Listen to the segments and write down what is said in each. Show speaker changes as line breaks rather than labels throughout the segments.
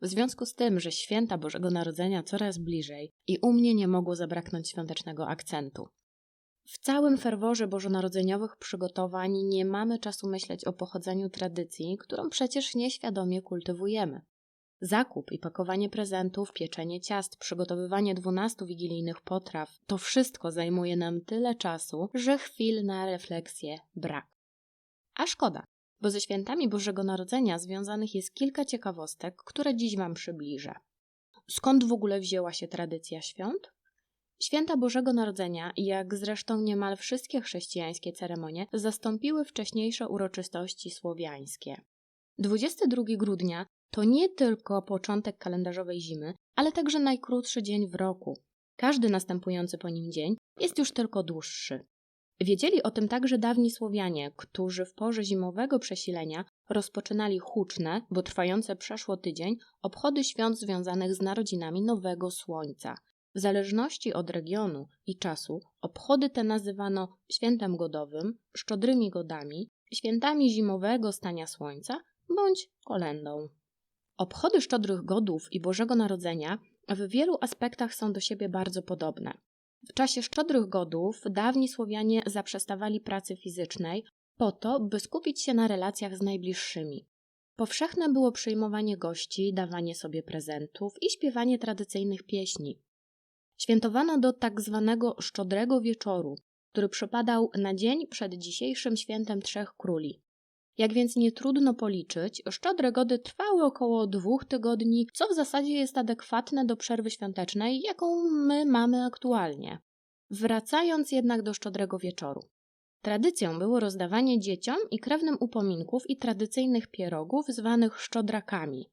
W związku z tym, że święta Bożego Narodzenia coraz bliżej i u mnie nie mogło zabraknąć świątecznego akcentu. W całym ferworze bożonarodzeniowych przygotowań nie mamy czasu myśleć o pochodzeniu tradycji, którą przecież nieświadomie kultywujemy. Zakup i pakowanie prezentów, pieczenie ciast, przygotowywanie dwunastu wigilijnych potraw to wszystko zajmuje nam tyle czasu, że chwil na refleksję brak. A szkoda, bo ze świętami Bożego Narodzenia związanych jest kilka ciekawostek, które dziś Wam przybliżę. Skąd w ogóle wzięła się tradycja świąt? Święta Bożego Narodzenia, jak zresztą niemal wszystkie chrześcijańskie ceremonie, zastąpiły wcześniejsze uroczystości słowiańskie. 22 grudnia to nie tylko początek kalendarzowej zimy, ale także najkrótszy dzień w roku. Każdy następujący po nim dzień jest już tylko dłuższy. Wiedzieli o tym także dawni Słowianie, którzy w porze zimowego przesilenia rozpoczynali huczne, bo trwające przeszło tydzień, obchody świąt związanych z narodzinami nowego słońca. W zależności od regionu i czasu obchody te nazywano świętem godowym, szczodrymi godami, świętami zimowego stania słońca bądź kolendą. Obchody szczodrych godów i Bożego Narodzenia w wielu aspektach są do siebie bardzo podobne. W czasie szczodrych godów dawni Słowianie zaprzestawali pracy fizycznej po to, by skupić się na relacjach z najbliższymi. Powszechne było przyjmowanie gości, dawanie sobie prezentów i śpiewanie tradycyjnych pieśni. Świętowano do tak zwanego szczodrego wieczoru, który przypadał na dzień przed dzisiejszym świętem Trzech Króli. Jak więc nie trudno policzyć, szczodre gody trwały około dwóch tygodni, co w zasadzie jest adekwatne do przerwy świątecznej, jaką my mamy aktualnie. Wracając jednak do szczodrego wieczoru. Tradycją było rozdawanie dzieciom i krewnym upominków i tradycyjnych pierogów zwanych szczodrakami.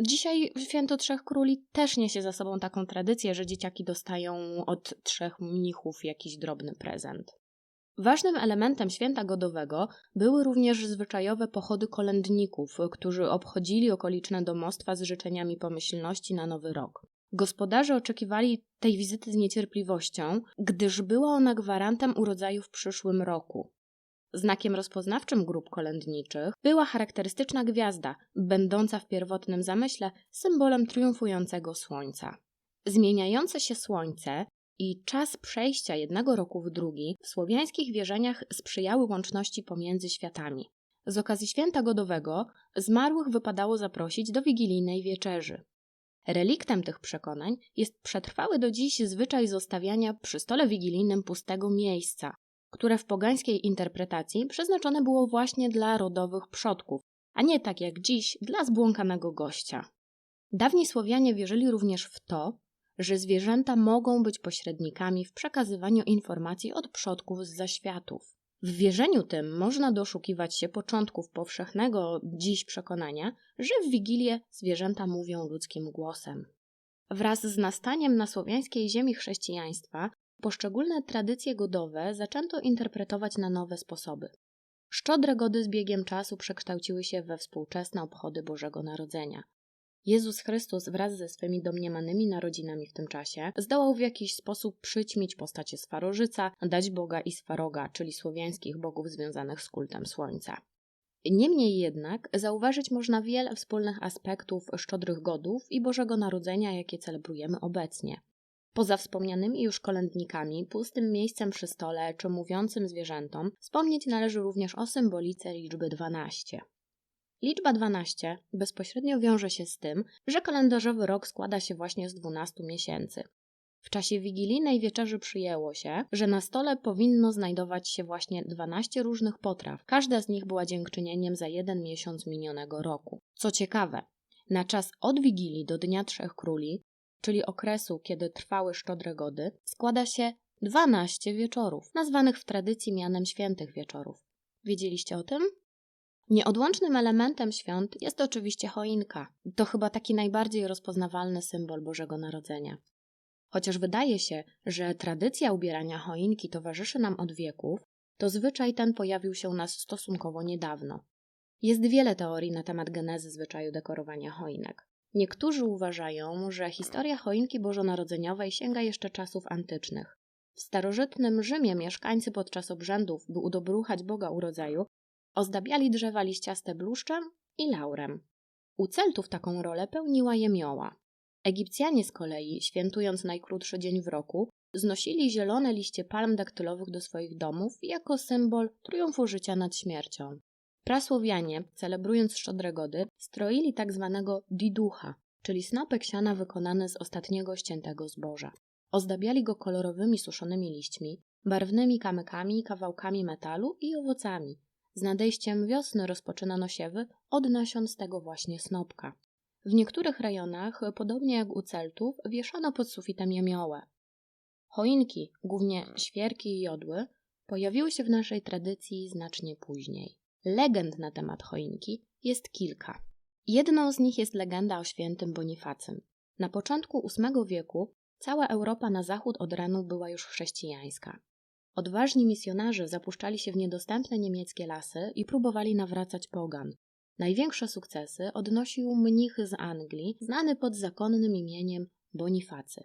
Dzisiaj Święto Trzech Króli też niesie za sobą taką tradycję, że dzieciaki dostają od trzech mnichów jakiś drobny prezent. Ważnym elementem święta godowego były również zwyczajowe pochody kolędników, którzy obchodzili okoliczne domostwa z życzeniami pomyślności na nowy rok. Gospodarze oczekiwali tej wizyty z niecierpliwością, gdyż była ona gwarantem urodzaju w przyszłym roku. Znakiem rozpoznawczym grup kolędniczych była charakterystyczna gwiazda, będąca w pierwotnym zamyśle symbolem triumfującego słońca. Zmieniające się słońce i czas przejścia jednego roku w drugi w słowiańskich wierzeniach sprzyjały łączności pomiędzy światami. Z okazji święta godowego zmarłych wypadało zaprosić do wigilijnej wieczerzy. Reliktem tych przekonań jest przetrwały do dziś zwyczaj zostawiania przy stole wigilijnym pustego miejsca, które w pogańskiej interpretacji przeznaczone było właśnie dla rodowych przodków, a nie tak jak dziś dla zbłąkanego gościa. Dawni Słowianie wierzyli również w to, że zwierzęta mogą być pośrednikami w przekazywaniu informacji od przodków z zaświatów. W wierzeniu tym można doszukiwać się początków powszechnego dziś przekonania, że w Wigilię zwierzęta mówią ludzkim głosem. Wraz z nastaniem na słowiańskiej ziemi chrześcijaństwa poszczególne tradycje godowe zaczęto interpretować na nowe sposoby. Szczodre gody z biegiem czasu przekształciły się we współczesne obchody Bożego Narodzenia. Jezus Chrystus wraz ze swymi domniemanymi narodzinami w tym czasie zdołał w jakiś sposób przyćmić postacie Swarożyca, dać Boga i Swaroga, czyli słowiańskich bogów związanych z kultem Słońca. Niemniej jednak zauważyć można wiele wspólnych aspektów szczodrych godów i Bożego Narodzenia, jakie celebrujemy obecnie. Poza wspomnianymi już kolędnikami, pustym miejscem przy stole czy mówiącym zwierzętom, wspomnieć należy również o symbolice liczby 12. Liczba 12 bezpośrednio wiąże się z tym, że kalendarzowy rok składa się właśnie z 12 miesięcy. W czasie wigilijnej wieczerzy przyjęło się, że na stole powinno znajdować się właśnie 12 różnych potraw. Każda z nich była dziękczynieniem za jeden miesiąc minionego roku. Co ciekawe, na czas od Wigilii do Dnia Trzech Króli, czyli okresu, kiedy trwały szczodre gody, składa się 12 wieczorów, nazwanych w tradycji mianem świętych wieczorów. Wiedzieliście o tym? Nieodłącznym elementem świąt jest oczywiście choinka. To chyba taki najbardziej rozpoznawalny symbol Bożego Narodzenia. Chociaż wydaje się, że tradycja ubierania choinki towarzyszy nam od wieków, to zwyczaj ten pojawił się u nas stosunkowo niedawno. Jest wiele teorii na temat genezy zwyczaju dekorowania choinek. Niektórzy uważają, że historia choinki bożonarodzeniowej sięga jeszcze czasów antycznych. W starożytnym Rzymie mieszkańcy podczas obrzędów, by udobruchać Boga urodzaju, Ozdabiali drzewa liściaste bluszczem i laurem. U Celtów taką rolę pełniła jemioła. Egipcjanie z kolei, świętując najkrótszy dzień w roku, znosili zielone liście palm daktylowych do swoich domów jako symbol triumfu życia nad śmiercią. Prasłowianie, celebrując Szczodregody, stroili tak zwanego diducha, czyli snopek siana wykonany z ostatniego ściętego zboża. Ozdabiali go kolorowymi suszonymi liśćmi, barwnymi kamykami, kawałkami metalu i owocami. Z nadejściem wiosny rozpoczynano siewy od nasion z tego właśnie snopka. W niektórych rejonach, podobnie jak u Celtów, wieszano pod sufitem jemiołę. Choinki, głównie świerki i jodły, pojawiły się w naszej tradycji znacznie później. Legend na temat choinki jest kilka. Jedną z nich jest legenda o świętym Bonifacym. Na początku VIII wieku cała Europa na zachód od Renu była już chrześcijańska. Odważni misjonarze zapuszczali się w niedostępne niemieckie lasy i próbowali nawracać pogan. Największe sukcesy odnosił mnich z Anglii, znany pod zakonnym imieniem Bonifacy.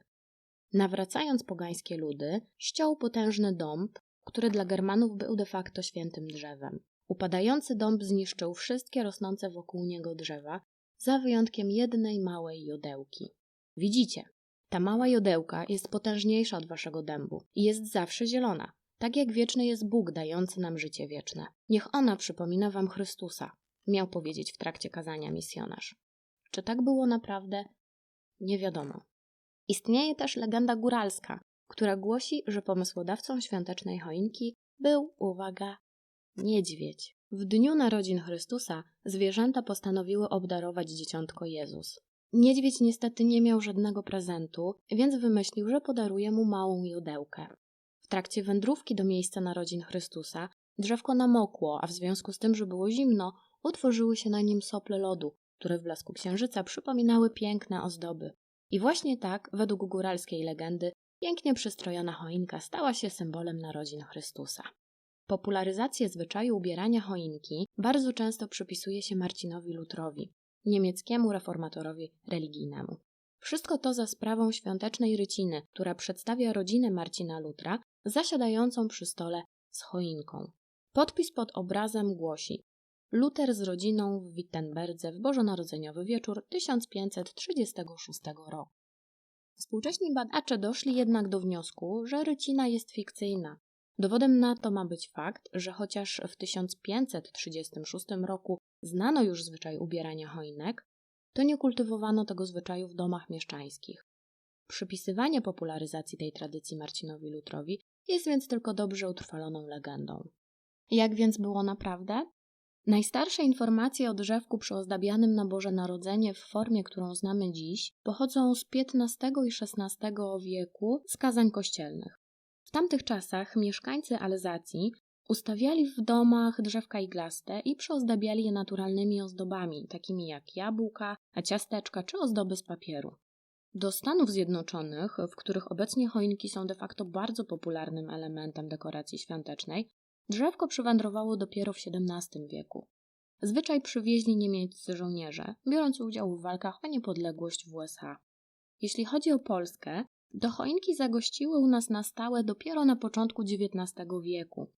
Nawracając pogańskie ludy, ściął potężny dąb, który dla Germanów był de facto świętym drzewem. Upadający dąb zniszczył wszystkie rosnące wokół niego drzewa, za wyjątkiem jednej małej jodełki. Widzicie, ta mała jodełka jest potężniejsza od waszego dębu i jest zawsze zielona, tak jak wieczny jest Bóg dający nam życie wieczne. Niech ona przypomina wam Chrystusa, miał powiedzieć w trakcie kazania misjonarz. Czy tak było naprawdę? Nie wiadomo. Istnieje też legenda góralska, która głosi, że pomysłodawcą świątecznej choinki był, uwaga, niedźwiedź. W dniu narodzin Chrystusa zwierzęta postanowiły obdarować dzieciątko Jezus. Niedźwiedź niestety nie miał żadnego prezentu, więc wymyślił, że podaruje mu małą jodełkę. Trakcie wędrówki do miejsca narodzin Chrystusa drzewko namokło, a w związku z tym, że było zimno, utworzyły się na nim sople lodu, które w blasku księżyca przypominały piękne ozdoby. I właśnie tak, według góralskiej legendy, pięknie przystrojona choinka stała się symbolem narodzin Chrystusa. Popularyzację zwyczaju ubierania choinki bardzo często przypisuje się Marcinowi Lutrowi, niemieckiemu reformatorowi religijnemu. Wszystko to za sprawą świątecznej ryciny, która przedstawia rodzinę Marcina Lutra zasiadającą przy stole z choinką. Podpis pod obrazem głosi Luter z rodziną w Wittenberdze w bożonarodzeniowy wieczór 1536 roku. Współcześni badacze doszli jednak do wniosku, że rycina jest fikcyjna. Dowodem na to ma być fakt, że chociaż w 1536 roku znano już zwyczaj ubierania choinek, to nie kultywowano tego zwyczaju w domach mieszczańskich. Przypisywanie popularyzacji tej tradycji Marcinowi Lutrowi jest więc tylko dobrze utrwaloną legendą. Jak więc było naprawdę? Najstarsze informacje o drzewku przyozdabianym na Boże Narodzenie w formie, którą znamy dziś, pochodzą z XV i XVI wieku z kazań kościelnych. W tamtych czasach mieszkańcy Alzacji ustawiali w domach drzewka iglaste i przyozdabiali je naturalnymi ozdobami, takimi jak jabłka, ciasteczka czy ozdoby z papieru. Do Stanów Zjednoczonych, w których obecnie choinki są de facto bardzo popularnym elementem dekoracji świątecznej, Drzewko przywędrowało dopiero w XVII wieku. Zwyczaj przywieźli niemieccy żołnierze, biorąc udział w walkach o niepodległość w USA. Jeśli chodzi o Polskę, to choinki zagościły u nas na stałe dopiero na początku XIX wieku.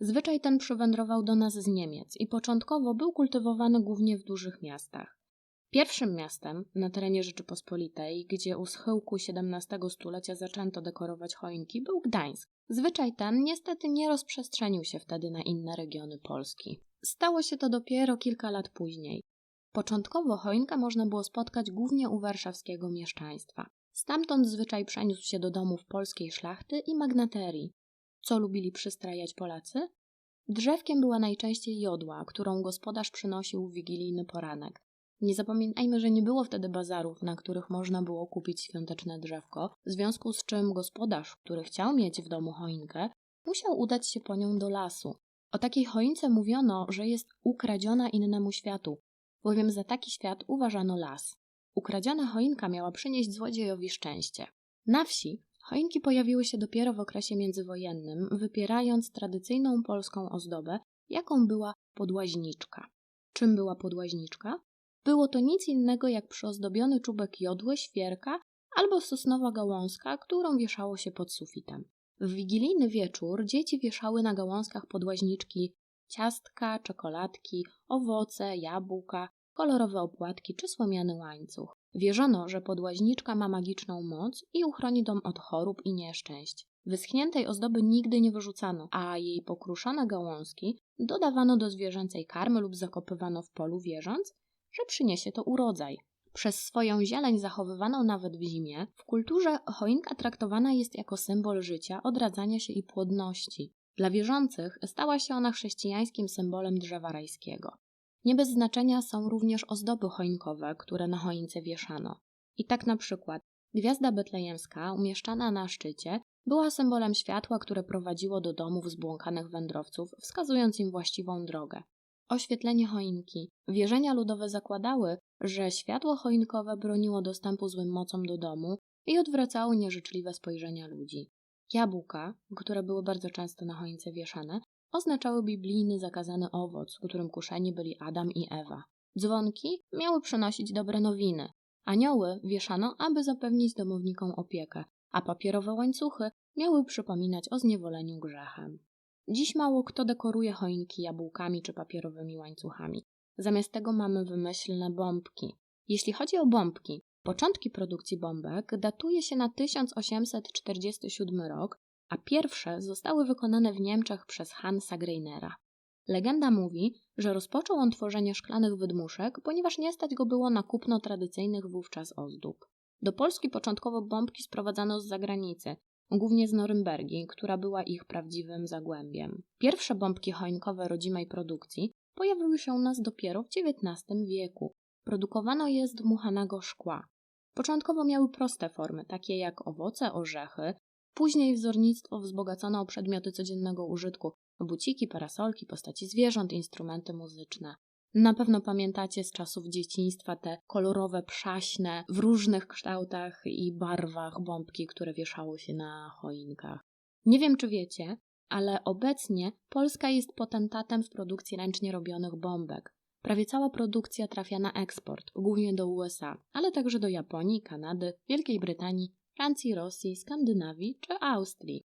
Zwyczaj ten przywędrował do nas z Niemiec i początkowo był kultywowany głównie w dużych miastach. Pierwszym miastem na terenie Rzeczypospolitej, gdzie u schyłku XVII stulecia zaczęto dekorować choinki, był Gdańsk. Zwyczaj ten niestety nie rozprzestrzenił się wtedy na inne regiony Polski. Stało się to dopiero kilka lat później. Początkowo choinkę można było spotkać głównie u warszawskiego mieszczaństwa. Stamtąd zwyczaj przeniósł się do domów polskiej szlachty i magnaterii. Co lubili przystrajać Polacy? Drzewkiem była najczęściej jodła, którą gospodarz przynosił w wigilijny poranek. Nie zapominajmy, że nie było wtedy bazarów, na których można było kupić świąteczne drzewko, w związku z czym gospodarz, który chciał mieć w domu choinkę, musiał udać się po nią do lasu. O takiej choince mówiono, że jest ukradziona innemu światu, bowiem za taki świat uważano las. Ukradziona choinka miała przynieść złodziejowi szczęście. Na wsi choinki pojawiły się dopiero w okresie międzywojennym, wypierając tradycyjną polską ozdobę, jaką była podłaźniczka. Czym była podłaźniczka? Było to nic innego jak przyozdobiony czubek jodły, świerka albo sosnowa gałązka, którą wieszało się pod sufitem. W wigilijny wieczór dzieci wieszały na gałązkach podłaźniczki ciastka, czekoladki, owoce, jabłka, kolorowe opłatki czy słomiany łańcuch. Wierzono, że podłaźniczka ma magiczną moc i uchroni dom od chorób i nieszczęść. Wyschniętej ozdoby nigdy nie wyrzucano, a jej pokruszone gałązki dodawano do zwierzęcej karmy lub zakopywano w polu, wierząc, że przyniesie to urodzaj. Przez swoją zieleń zachowywaną nawet w zimie, w kulturze choinka traktowana jest jako symbol życia, odradzania się i płodności. Dla wierzących stała się ona chrześcijańskim symbolem drzewa rajskiego. Nie bez znaczenia są również ozdoby choinkowe, które na choince wieszano. I tak na przykład gwiazda betlejemska umieszczana na szczycie była symbolem światła, które prowadziło do domów zbłąkanych wędrowców, wskazując im właściwą drogę. Oświetlenie choinki. Wierzenia ludowe zakładały, że światło choinkowe broniło dostępu złym mocom do domu i odwracało nieżyczliwe spojrzenia ludzi. Jabłka, które były bardzo często na choince wieszane, oznaczały biblijny zakazany owoc, którym kuszeni byli Adam i Ewa. Dzwonki miały przynosić dobre nowiny. Anioły wieszano, aby zapewnić domownikom opiekę, a papierowe łańcuchy miały przypominać o zniewoleniu grzechem. Dziś mało kto dekoruje choinki jabłkami czy papierowymi łańcuchami. Zamiast tego mamy wymyślne bombki. Jeśli chodzi o bombki, początki produkcji bombek datuje się na 1847 rok, a pierwsze zostały wykonane w Niemczech przez Hansa Greinera. Legenda mówi, że rozpoczął on tworzenie szklanych wydmuszek, ponieważ nie stać go było na kupno tradycyjnych wówczas ozdób. Do Polski początkowo bombki sprowadzano z zagranicy, głównie z Norymbergi, która była ich prawdziwym zagłębiem. Pierwsze bombki choinkowe rodzimej produkcji pojawiły się u nas dopiero w XIX wieku. Produkowano je z dmuchanego szkła. Początkowo miały proste formy, takie jak owoce, orzechy. Później wzornictwo wzbogacono o przedmioty codziennego użytku, buciki, parasolki, postaci zwierząt, instrumenty muzyczne. Na pewno pamiętacie z czasów dzieciństwa te kolorowe, przaśne, w różnych kształtach i barwach bombki, które wieszało się na choinkach. Nie wiem, czy wiecie, ale obecnie Polska jest potentatem w produkcji ręcznie robionych bombek. Prawie cała produkcja trafia na eksport, głównie do USA, ale także do Japonii, Kanady, Wielkiej Brytanii, Francji, Rosji, Skandynawii czy Austrii.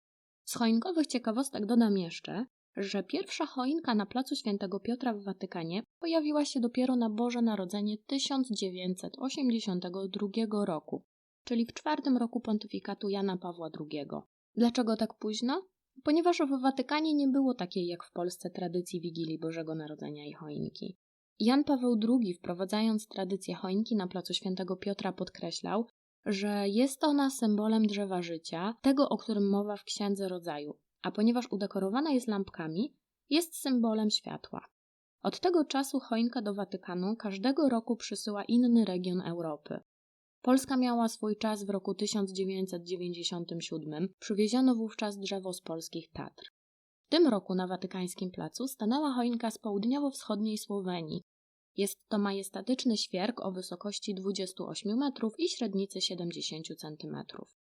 Z choinkowych ciekawostek dodam jeszcze, że pierwsza choinka na placu Świętego Piotra w Watykanie pojawiła się dopiero na Boże Narodzenie 1982 roku, czyli w czwartym roku pontyfikatu Jana Pawła II. Dlaczego tak późno? Ponieważ w Watykanie nie było takiej jak w Polsce tradycji Wigilii Bożego Narodzenia i choinki. Jan Paweł II, wprowadzając tradycję choinki na placu Świętego Piotra, podkreślał, że jest ona symbolem drzewa życia, tego, o którym mowa w Księdze Rodzaju, a ponieważ udekorowana jest lampkami, jest symbolem światła. Od tego czasu choinka do Watykanu każdego roku przysyła inny region Europy. Polska miała swój czas w roku 1997, przywieziono wówczas drzewo z polskich Tatr. W tym roku na Watykańskim Placu stanęła choinka z południowo-wschodniej Słowenii. Jest to majestatyczny świerk o wysokości 28 metrów i średnicy 70 centymetrów.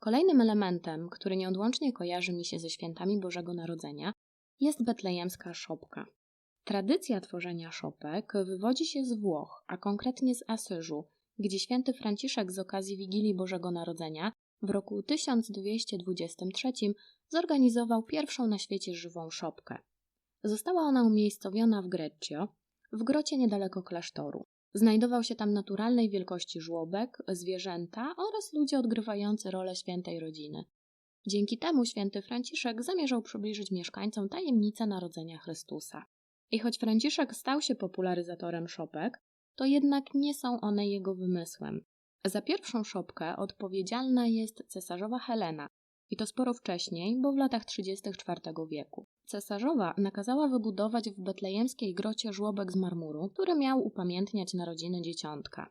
Kolejnym elementem, który nieodłącznie kojarzy mi się ze świętami Bożego Narodzenia, jest betlejemska szopka. Tradycja tworzenia szopek wywodzi się z Włoch, a konkretnie z Asyżu, gdzie święty Franciszek z okazji Wigilii Bożego Narodzenia w roku 1223 zorganizował pierwszą na świecie żywą szopkę. Została ona umiejscowiona w Greccio, w grocie niedaleko klasztoru. Znajdował się tam naturalnej wielkości żłobek, zwierzęta oraz ludzie odgrywający rolę świętej rodziny. Dzięki temu święty Franciszek zamierzał przybliżyć mieszkańcom tajemnicę narodzenia Chrystusa. I choć Franciszek stał się popularyzatorem szopek, to jednak nie są one jego wymysłem. Za pierwszą szopkę odpowiedzialna jest cesarzowa Helena, i to sporo wcześniej, bo w latach 34 wieku. Cesarzowa nakazała wybudować w betlejemskiej grocie żłobek z marmuru, który miał upamiętniać narodziny dzieciątka.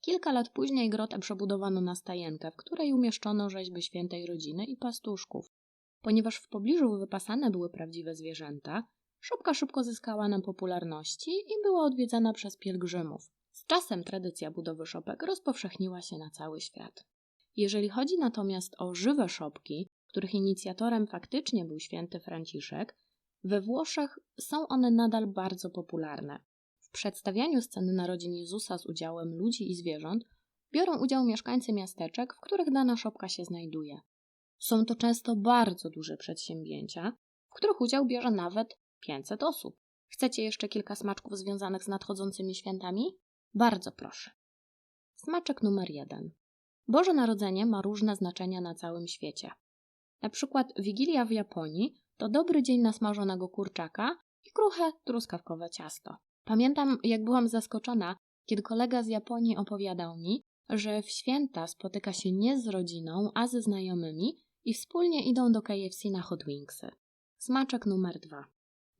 Kilka lat później grotę przebudowano na stajenkę, w której umieszczono rzeźby świętej rodziny i pastuszków. Ponieważ w pobliżu wypasane były prawdziwe zwierzęta, szopka szybko zyskała na popularności i była odwiedzana przez pielgrzymów. Z czasem tradycja budowy szopek rozpowszechniła się na cały świat. Jeżeli chodzi natomiast o żywe szopki, których inicjatorem faktycznie był święty Franciszek, we Włoszech są one nadal bardzo popularne. W przedstawianiu sceny narodzin Jezusa z udziałem ludzi i zwierząt biorą udział mieszkańcy miasteczek, w których dana szopka się znajduje. Są to często bardzo duże przedsięwzięcia, w których udział bierze nawet 500 osób. Chcecie jeszcze kilka smaczków związanych z nadchodzącymi świętami? Bardzo proszę. Smaczek numer jeden. Boże Narodzenie ma różne znaczenia na całym świecie. Na przykład Wigilia w Japonii to dobry dzień na smażonego kurczaka i kruche, truskawkowe ciasto. Pamiętam, jak byłam zaskoczona, kiedy kolega z Japonii opowiadał mi, że w święta spotyka się nie z rodziną, a ze znajomymi i wspólnie idą do KFC na hot wingsy. Smaczek numer dwa.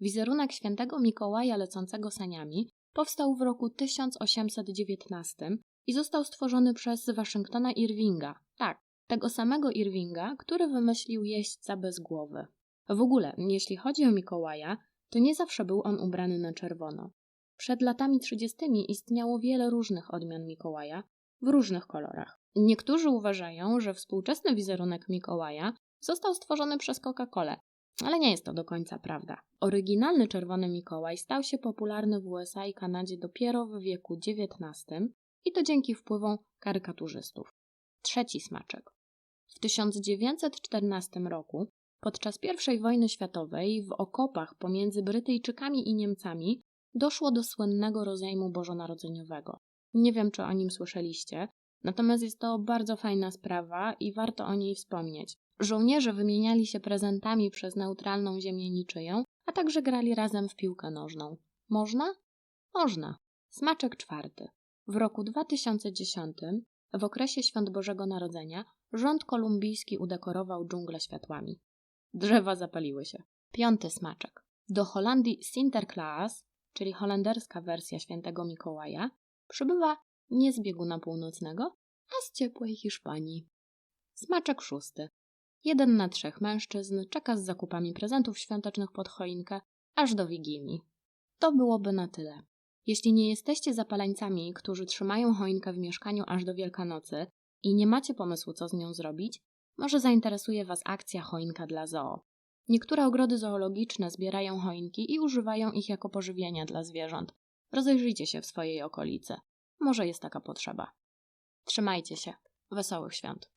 Wizerunek świętego Mikołaja lecącego saniami powstał w roku 1819 i został stworzony przez Waszyngtona Irvinga. Tak, tego samego Irvinga, który wymyślił jeźdźca bez głowy. W ogóle, jeśli chodzi o Mikołaja, to nie zawsze był on ubrany na czerwono. Przed latami 30. istniało wiele różnych odmian Mikołaja w różnych kolorach. Niektórzy uważają, że współczesny wizerunek Mikołaja został stworzony przez Coca-Colę, ale nie jest to do końca prawda. Oryginalny czerwony Mikołaj stał się popularny w USA i Kanadzie dopiero w wieku XIX i to dzięki wpływom karykaturzystów. Trzeci smaczek. W 1914 roku, podczas I wojny światowej, w okopach pomiędzy Brytyjczykami i Niemcami doszło do słynnego rozejmu bożonarodzeniowego. Nie wiem, czy o nim słyszeliście, natomiast jest to bardzo fajna sprawa i warto o niej wspomnieć. Żołnierze wymieniali się prezentami przez neutralną ziemię niczyją, a także grali razem w piłkę nożną. Można? Można. Smaczek czwarty. W roku 2010, w okresie Świąt Bożego Narodzenia, rząd kolumbijski udekorował dżunglę światłami. Drzewa zapaliły się. Piąty smaczek. Do Holandii Sinterklaas, czyli holenderska wersja świętego Mikołaja, przybywa nie z bieguna północnego, a z ciepłej Hiszpanii. Smaczek szósty. Jeden na trzech mężczyzn czeka z zakupami prezentów świątecznych pod choinkę aż do Wigilii. To byłoby na tyle. Jeśli nie jesteście zapaleńcami, którzy trzymają choinkę w mieszkaniu aż do Wielkanocy i nie macie pomysłu, co z nią zrobić, może zainteresuje Was akcja Choinka dla Zoo. Niektóre ogrody zoologiczne zbierają choinki i używają ich jako pożywienia dla zwierząt. Rozejrzyjcie się w swojej okolicy. Może jest taka potrzeba. Trzymajcie się. Wesołych świąt.